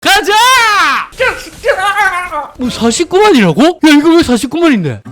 가자! 뭐 49만이라고? 야 이거 왜 49만인데?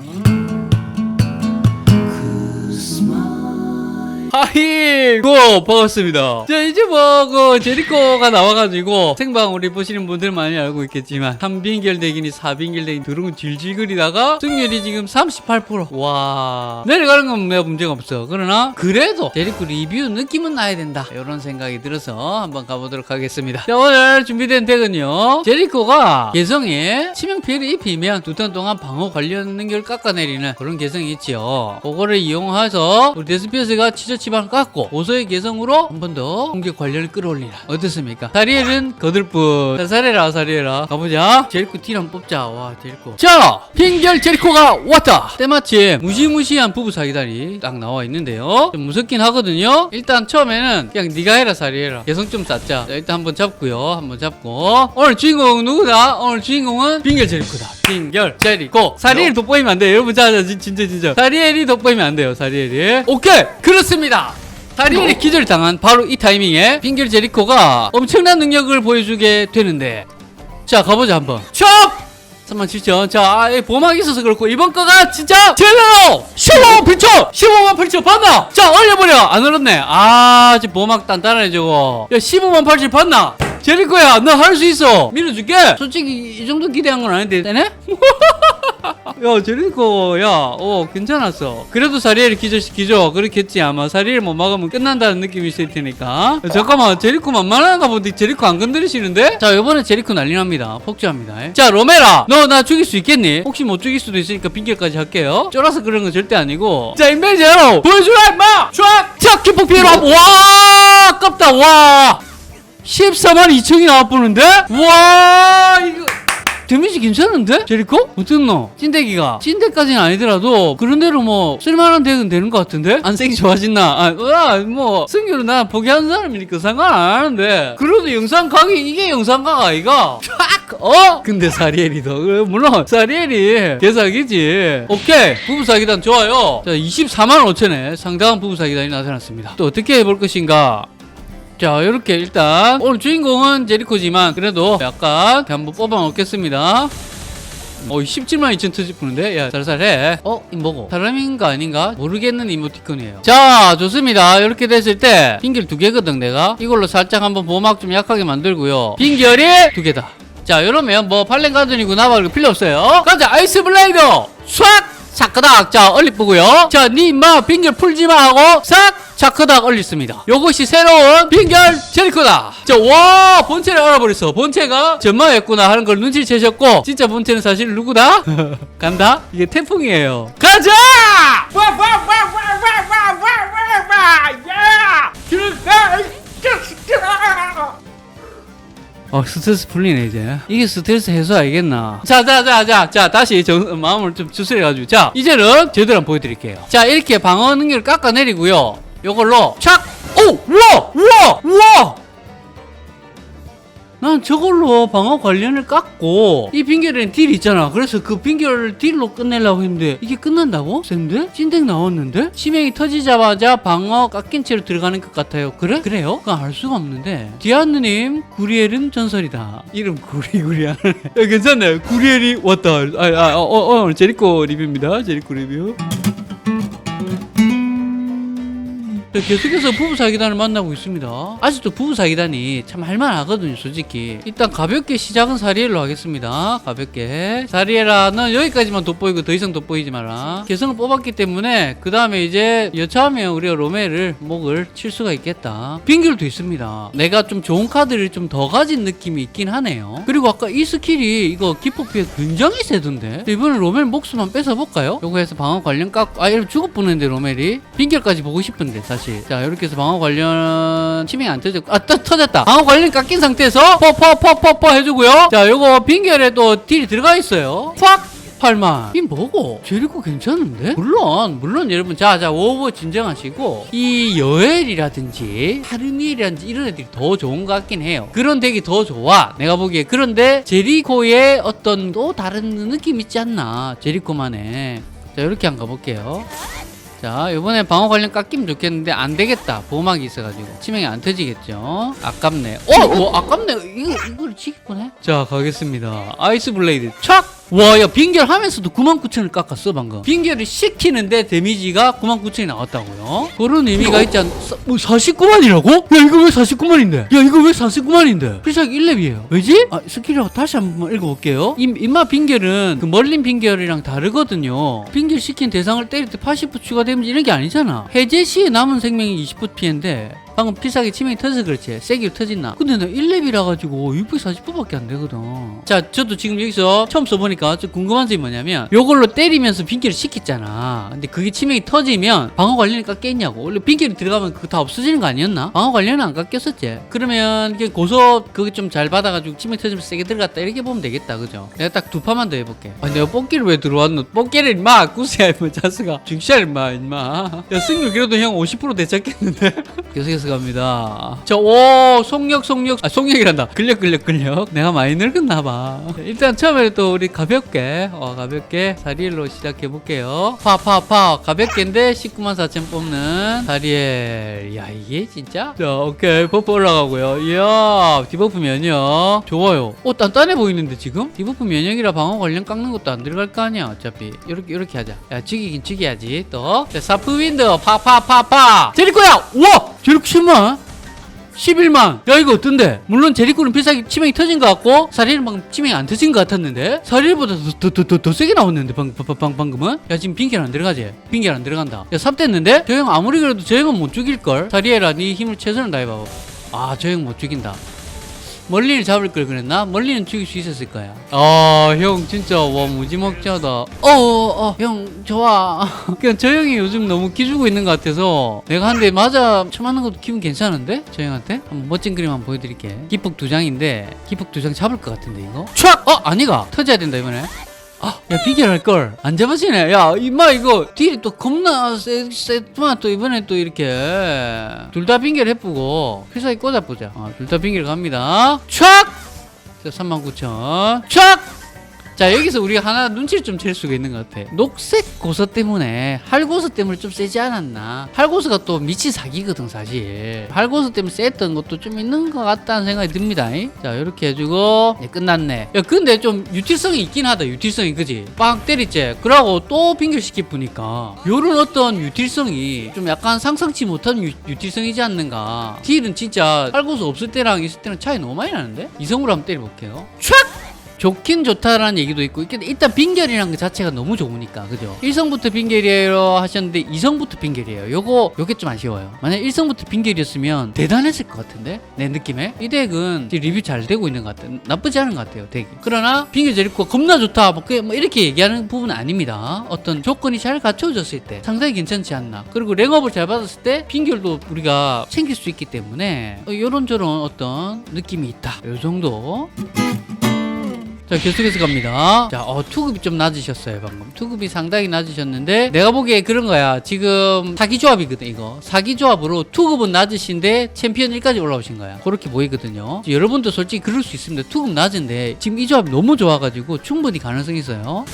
하이고 반갑습니다. 자 이제 뭐그 제리코가 나와가지고 생방 우리 보시는 분들 많이 알고 있겠지만 3빙결 대기니 4빙결 대기니 드론 질질거리다가 승률이 지금 38%와 내려가는 건 내가 문제가 없어. 그러나 그래도 제리코 리뷰 느낌은 나야 된다. 이런 생각이 들어서 한번 가보도록 하겠습니다. 자 오늘 준비된 덱은요 제리코가 개성에 치명 피해를 입히면 두 턴 동안 방어 관련 능력을 깎아내리는 그런 개성이 있지요. 그거를 이용해서 우리 데스피어스가 치저치 방 깎고 고소의 개성으로 한 번 더 공격 관련을 끌어올리라. 어떻습니까? 사리엘은 거들뿐. 자, 사리엘아, 사리엘아. 가보자. 제리코 딜 한번 뽑자. 와, 제리코. 자, 핑결 제리코가 왔다. 때마침 무시무시한 부부 사기다리 딱 나와 있는데요. 좀 무섭긴 하거든요. 일단 처음에는 그냥 네가 해라, 사리엘아. 개성 좀 쌓자. 자, 일단 한번 잡고요. 한번 잡고. 오늘 주인공 누구다? 오늘 주인공은 핑결 제리코다. 핑결 제리코. 사리엘 돋보이면 안 돼요. 여러분, 자, 자, 진- 진짜, 진짜. 사리엘이 돋보이면 안 돼요, 사리엘이. 오케이! 그렇습니다. 다리엘이 기절당한 바로 이 타이밍에 핑겔 제리코가 엄청난 능력을 보여주게 되는데 자 가보자 한번 촉! 37,000 자 아, 이 보막이 있어서 그렇고 이번 거가 진짜 제대로 15만 8천 15만 8천 봤나? 자 얼려버려 안 얼었네 아 지금 보막 단단하네 저거 야 15만 8천 봤나? 제리코야. 너할수 있어. 밀어줄게. 솔직히 이 정도 기대한 건 아닌데 되네? 야 제리코 야 어 괜찮았어. 그래도 사리엘을 기절시키죠. 그렇겠지. 아마 사리엘 못 막으면 끝난다는 느낌이 있을 테니까. 야, 잠깐만 제리코 만만한가 본데 제리코 안 건드리시는데? 자 이번에 제리코 난리 납니다. 폭주합니다. 자 로메라! 너 나 죽일 수 있겠니? 혹시 못 죽일 수도 있으니까 빙결까지 할게요. 쫄아서 그런 건 절대 아니고. 자 인베 제로 보여주라 임마! 쫙 쫙 기폭 피해로 와 아깝다. 와 14만 2천이 나와보는데 와 이거 데미지 괜찮은데? 제리코? 어땠노? 찐대기가 찐대까지는 아니더라도 그런 대로 뭐 쓸만한 덱은 되는 것 같은데? 안색이 좋아진나? 아, 으아, 뭐 승규는 나 포기하는 사람이니까 상관 안 하는데 그래도 영상 각이 이게 영상 각 아이가? 촥! 어? 근데 사리엘이 더 어, 물론 사리엘이 개사기지 오케이 부부사기단 좋아요 자 24만 5천에 상당한 부부사기단이 나타났습니다 또 어떻게 해볼 것인가 자 이렇게 일단 오늘 주인공은 제리코지만 그래도 약간 한번 뽑아 놓겠습니다. 어 17만 2천 터지푸는데? 야 살살해. 어? 이 뭐고? 사람인가 아닌가? 모르겠는 이모티콘이에요. 자 좋습니다. 이렇게 됐을 때 빙결 두 개거든 내가. 이걸로 살짝 한번 보막 좀 약하게 만들고요. 빙결이 두 개다. 자 이러면 뭐 팔랭 가든이고 나발이 필요 없어요. 가자 아이스 블레이더! 싹 차크닥 자 얼리쁘고요 자니 임마 빙결 풀지마 하고 싹 차크닥 얼렸습니다 요것이 새로운 빙결 제리코다 자 와 본체를 알아버렸어 본체가 전마였구나 하는 걸 눈치채셨고 진짜 본체는 사실 누구다? 간다? 이게 태풍이에요 가자! 어 스트레스 풀리네 이제 이게 스트레스 해소 알겠나 자 자 자 자 자 다시 정, 마음을 좀 추스려가지고 자 이제는 제대로 한번 보여드릴게요 자 이렇게 방어 능력을 깎아내리고요 요걸로 착! 오! 우와! 우와! 우와! 난 저걸로 방어 관련을 깎고 이 빙결에는 딜 있잖아 그래서 그 빙결을 딜로 끝내려고 했는데 이게 끝난다고? 쌤들? 찐덱 나왔는데? 치명이 터지자마자 방어 깎인 채로 들어가는 것 같아요 그래? 그래요? 그건 알 수가 없는데 디아느님 구리엘은 전설이다 이름 구리구리야 괜찮네 구리엘이 왔다 아, 아, 어, 어, 어, 제리코 리뷰입니다 제리코 리뷰 자, 계속해서 부부 사기단을 만나고 있습니다. 아직도 부부 사기단이 참 할만하거든요, 솔직히. 일단 가볍게 시작은 사리엘로 하겠습니다. 가볍게. 사리엘아는 여기까지만 돋보이고 더 이상 돋보이지 마라. 개성을 뽑았기 때문에 그 다음에 이제 여차하면 우리가 로메를 목을 칠 수가 있겠다. 빙결도 있습니다. 내가 좀 좋은 카드를 좀 더 가진 느낌이 있긴 하네요. 그리고 아까 이 스킬이 이거 기폭 피해 굉장히 세던데. 이번에 로멜 목숨만 뺏어볼까요? 요거 해서 방어 관련 깎고 아 이러면 죽을 뻔했는데 로멜이 빙결까지 보고 싶은데 사실 자 이렇게 해서 방어 관련 치명이 안 터졌고 아 떠, 터졌다. 방어 관련 깎인 상태에서 퍼퍼퍼퍼퍼 해주고요. 자 요거 빙결에 또 딜이 들어가 있어요. 팍! 8만. 이 뭐고? 제리코 괜찮은데? 물론 물론 여러분 자자 오버 진정하시고 이 여엘이라든지 하르미엘이라든지 이런 애들이 더 좋은 것 같긴 해요. 그런 덱이 더 좋아. 내가 보기에. 그런데 제리코의 어떤 또 다른 느낌 있지 않나? 제리코만의. 자 이렇게 한번 가볼게요 자 이번에 방어 관련 깎이면 좋겠는데 안 되겠다. 보호막이 있어가지고. 치명이 안 터지겠죠? 아깝네. 어, 어 아깝네. 이거 이걸 지겠구네 자 가겠습니다. 아이스 블레이드 촥 와 야 빙결 하면서도 99,000을 깎았어 방금. 빙결을 시키는데 데미지가 99,000이 나왔다고요. 그런 의미가 있지 않뭐 49만이라고? 야 이거 왜 49만인데? 야 이거 왜 49만인데? 필살기 1렙이에요. 왜지? 아 스킬이라고 다시 한번 읽어볼게요. 임, 임마 빙결은 그 멀린 빙결이랑 다르거든요. 빙결 시킨 대상을 때릴 때 80% 추가 데미지 이런 게 아니잖아. 해제 시에 남은 생명이 20% 피해인데 방금 필살기 치명이 터져서 그렇지. 세기로 터진나 근데 나 1렙이라 가지고 640%밖에 안 되거든. 자 저도 지금 여기서 처음 써보니까 좀 궁금한 점이 뭐냐면 요걸로 때리면서 빙결을 시켰잖아. 근데 그게 치명이 터지면 방어 관련이 깎였냐고. 원래 빙결이 들어가면 그거 다 없어지는 거 아니었나? 방어 관련은 안 깎였었지. 그러면 고소 그거 좀잘 받아가지고 치명 터지면 세게 들어갔다 이렇게 보면 되겠다. 그죠? 내가 딱두 파만 더 해볼게. 아 내가 뽑기를 왜 들어왔노? 뽑기를 임마! 구세야 임마 자스가. 중시야 임마 임마. 야 승률 그래도 형 50% 되찾겠는데? 계속해서 갑니다. 자, 오, 속력, 속력, 아, 속력이란다. 근력, 근력, 근력. 내가 많이 늙었나봐. 일단 처음에 또 우리 가볍게, 어, 가볍게 사리엘로 시작해볼게요. 파, 파, 파. 가볍게인데 19만 4천 뽑는 사리엘. 야, 이게 진짜? 자, 오케이. 버프 올라가고요. 이야, 디버프 면역. 좋아요. 오, 단단해 보이는데 지금? 디버프 면역이라 방어 관련 깎는 것도 안 들어갈 거 아니야, 어차피. 이렇게, 이렇게 하자. 야, 죽이긴 죽여야지, 또. 자, 사프 윈드. 파, 파, 파, 파. 제리코야! 우와! 제리코 10만? 11만. 야, 이거 어떤데? 물론 제리코는 필살기 치명이 터진 것 같고, 사리엘은 방금 치명이 안 터진 것 같았는데, 사리엘보다 더, 더, 더, 더, 더 세게 나왔는데, 방, 방, 방, 방금은? 야, 지금 빙결 안 들어가지? 빙결 안 들어간다. 야, 삽됐는데? 저 형 아무리 그래도 저 형은 못 죽일걸? 사리엘아, 네 힘을 최선을 다해봐. 아, 저 형 못 죽인다. 멀리를 잡을 걸 그랬나? 멀리는 죽일 수 있었을 거야. 아, 형 진짜 와 무지막지하다. 어, 어, 어, 형 좋아. 그냥 저 형이 요즘 너무 기주고 있는 것 같아서 내가 한 대 맞아 쳐맞는 것도 기분 괜찮은데? 저 형한테? 한번 멋진 그림 한번 보여드릴게. 기폭 두 장인데 기폭 두 장 잡을 것 같은데 이거? 촥! 어, 아니가. 터져야 된다 이번에. 아, 야, 비결할 걸. 안 잡아지네. 야, 임마, 이거, 딜이 또 겁나 세, 세트만 또 이번에 또 이렇게. 둘 다 빙결 해보고, 필살기 꽂아보자. 아, 둘 다 빙결 갑니다. 촥! 자, 39,000. 촥! 자, 여기서 우리가 하나 눈치를 좀 챌 수가 있는 것 같아. 녹색 고서 때문에, 할고서 때문에 좀 세지 않았나? 할고서가 또 미친 사기거든, 사실. 할고서 때문에 셌던 것도 좀 있는 것 같다는 생각이 듭니다. 자, 이렇게 해주고, 네, 끝났네. 야, 근데 좀 유틸성이 있긴 하다, 유틸성이, 그지? 빵 때리지? 그러고 또 빙결시키 보니까, 요런 어떤 유틸성이 좀 약간 상상치 못한 유, 유틸성이지 않는가. 딜은 진짜 할고서 없을 때랑 있을 때는 차이 너무 많이 나는데? 이성으로 한번 때려볼게요. 촥! 좋긴 좋다라는 얘기도 있고 일단 빙결이라는 것 자체가 너무 좋으니까 그죠? 1성부터 빙결이에요 하셨는데 2성부터 빙결이에요. 요거 요게 좀 아쉬워요. 만약 1성부터 빙결이었으면 대단했을 것 같은데? 내 느낌에? 이 덱은 리뷰 잘 되고 있는 것 같아요 나쁘지 않은 것 같아요 덱이. 그러나 빙결 제리코 겁나 좋다 뭐, 뭐 이렇게 얘기하는 부분은 아닙니다. 어떤 조건이 잘 갖춰졌을 때 상당히 괜찮지 않나. 그리고 랭업을 잘 받았을 때 빙결도 우리가 챙길 수 있기 때문에 어, 요런저런 어떤 느낌이 있다. 요 정도 자 계속해서 갑니다. 자 어, 투급이 좀 낮으셨어요 방금. 투급이 상당히 낮으셨는데 내가 보기에 그런 거야. 지금 사기 조합이거든 이거. 사기 조합으로 투급은 낮으신데 챔피언 1까지 올라오신 거야. 그렇게 보이거든요. 여러분도 솔직히 그럴 수 있습니다. 투급 낮은데 지금 이 조합이 너무 좋아가지고 충분히 가능성이 있어요.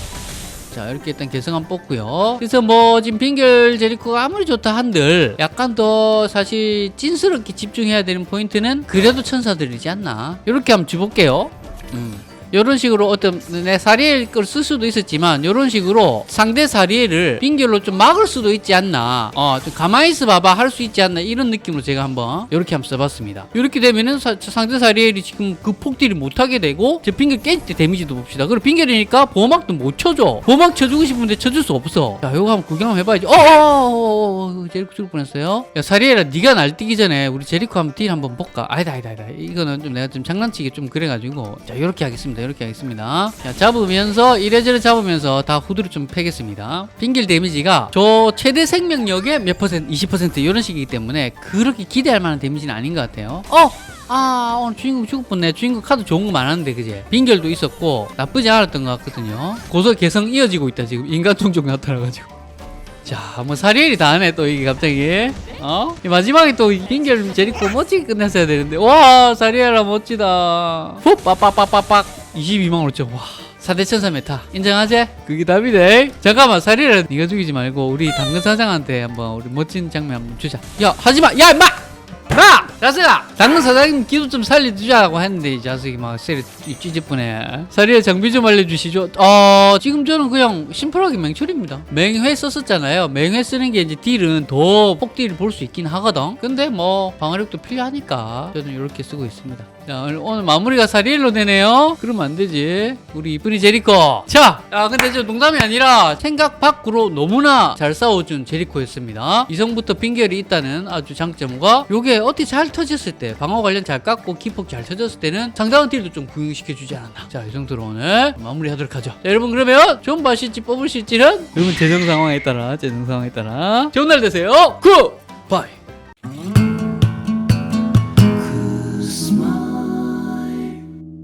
자 이렇게 일단 개성한 뽑고요. 그래서 뭐 지금 빙결 제리코가 아무리 좋다 한들 약간 더 사실 찐스럽게 집중해야 되는 포인트는 그래도 천사들이지 않나. 이렇게 한번 줘볼게요. 음. 이런 식으로 어떤 내 사리엘 걸 쓸 수도 있었지만 이런 식으로 상대 사리엘을 빙결로 좀 막을 수도 있지 않나. 어 좀 가만히 있어 봐봐 할 수 있지 않나 이런 느낌으로 제가 한번 이렇게 한번 써봤습니다. 이렇게 되면은 사- 상대 사리엘이 지금 그 폭딜을 못하게 되고 제 빙결 깰 때 데미지도 봅시다. 그리고 빙결이니까 보호막도 못 쳐줘. 보호막 쳐주고 싶은데 쳐줄 수 없어. 자 이거 한번 구경 한번 해봐야지. 어어어어 제리코 죽을 뻔했어요. 야 사리엘아 네가 날뛰기 전에 우리 제리코 한번 딜 한번 볼까? 아니다 아니다 아니다. 이거는 좀 내가 좀 장난치기 좀 그래가지고. 자 이렇게 하겠습니다 이렇게 하겠습니다. 자 잡으면서 이래저래 잡으면서 다 후드를 좀 패겠습니다. 빙길 데미지가 저 최대 생명력의 몇 퍼센트 20% 이런 식이기 때문에 그렇게 기대할 만한 데미지는 아닌 것 같아요. 어? 아 오늘 주인공 죽을 뻔네. 주인공 카드 좋은 거 많았는데 그제? 빙결도 있었고 나쁘지 않았던 것 같거든요. 고소 개성 이어지고 있다 지금. 인간 종족 나타나가지고 자, 뭐 사리엘이 다 하네 또 이게 갑자기. 어? 이 마지막에 또 빙결 제리코 멋지게 끝냈어야 되는데. 와, 사리엘아 멋지다. 훅 빠빠빠빠빡 22만 5천. 와. 4대 천사 메타 인정하지? 그게 답이네 잠깐만 사리를 네가 죽이지 말고 우리 당근 사장한테 한번 우리 멋진 장면 한번 주자 야 하지마 야 임마 마! 자식아! 당근 사장님 기도 좀 살려주자고 했는데 이 자식이 막 세리 찌집분해 사리에 장비 좀 알려주시죠. 어 지금 저는 그냥 심플하게 맹철입니다. 맹회 썼었잖아요. 맹회 쓰는 게 이제 딜은 더 폭딜을 볼 수 있긴 하거든. 근데 뭐 방어력도 필요하니까 저는 이렇게 쓰고 있습니다. 자 오늘, 마무리가 사리엘로 되네요. 그러면 안 되지. 우리 이쁜이 제리코. 자 아, 근데 저 농담이 아니라 생각 밖으로 너무나 잘 싸워준 제리코였습니다. 이성부터 빙결이 있다는 아주 장점과 요게 어떻게 잘 터졌을 때 방어 관련 잘 깎고 기폭 잘 터졌을 때는 상당한 딜도 좀 구용시켜 주지 않았나. 자 이 정도로 오늘 마무리하도록 하죠. 자 여러분 그러면 좀 마실지 있지는 여러분 재정 상황에 따라 재정 상황에 따라. 좋은 날 되세요. 굿바이